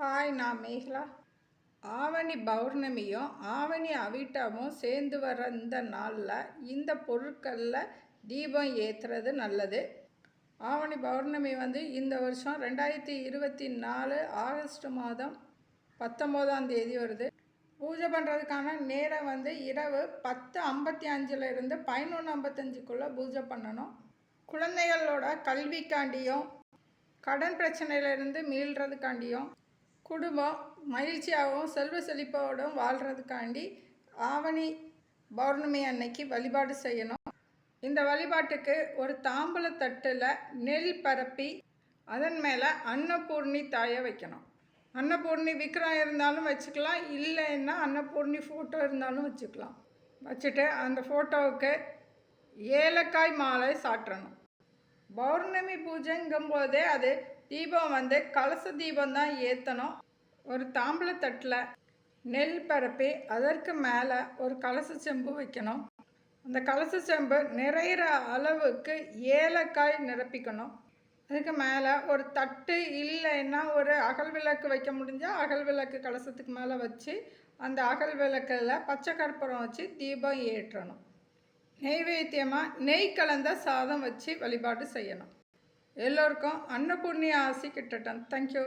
Hi நான் மேகலா. ஆவணி பௌர்ணமியும் ஆவணி அவிட்டமும் சேர்ந்து வர இந்த நாளில் இந்த பொருட்களில் தீபம் ஏற்றுறது நல்லது. ஆவணி பௌர்ணமி வந்து இந்த வருஷம் ரெண்டாயிரத்தி இருபத்தி நாலு ஆகஸ்ட் மாதம் பத்தொம்போதாம் தேதி வருது. பூஜை பண்ணுறதுக்கான நேரம் வந்து இரவு பத்து ஐம்பத்தி அஞ்சுலேருந்து பதினொன்று ஐம்பத்தஞ்சுக்குள்ளே பூஜை பண்ணணும். குழந்தைகளோட கல்விக்காண்டியும் கடன் பிரச்சனையிலிருந்து மீள்றதுக்காண்டியும் குடும்பம் மகிழ்ச்சியாகவும் செல்வ செழிப்போடும் வாழ்கிறதுக்காண்டி ஆவணி பௌர்ணமி அன்னைக்கு வழிபாடு செய்யணும். இந்த வழிபாட்டுக்கு ஒரு தாம்பூலத்தட்டில் நெல் பரப்பி அதன் மேலே அன்னபூர்ணி தாயை வைக்கணும். அன்னபூர்ணி விக்கிரம் இருந்தாலும் வச்சுக்கலாம் இல்லைன்னா அன்னபூர்ணி ஃபோட்டோ இருந்தாலும் வச்சுக்கலாம். வச்சுட்டு அந்த ஃபோட்டோவுக்கு ஏலக்காய் மாலை சாட்டணும் பௌர்ணமி பூஜைங்கும் போதே அது தீபம் வந்து கலச தீபம் தான் ஏற்றணும் ஒரு தாம்பூலத்தட்டில் நெல் பரப்பி அதற்கு மேலே ஒரு கலச செம்பு வைக்கணும். அந்த கலச செம்பு நிறையிற அளவுக்கு ஏலக்காய் நிரப்பிக்கணும். அதுக்கு மேலே ஒரு தட்டு இல்லைன்னா ஒரு அகல் விளக்கு வைக்க முடிஞ்சால் அகல் விளக்கு கலசத்துக்கு மேலே வச்சு அந்த அகல் விளக்கில் பச்சை கற்பூரம் வச்சு தீபம் ஏற்றணும். நெய்வேத்தியமாக நெய் கலந்த சாதம் வச்சு வழிபாடு செய்யணும். எல்லோருக்கும் அன்னபூர்ணி ஆசி கிட்டட்டும் தேங்க்யூ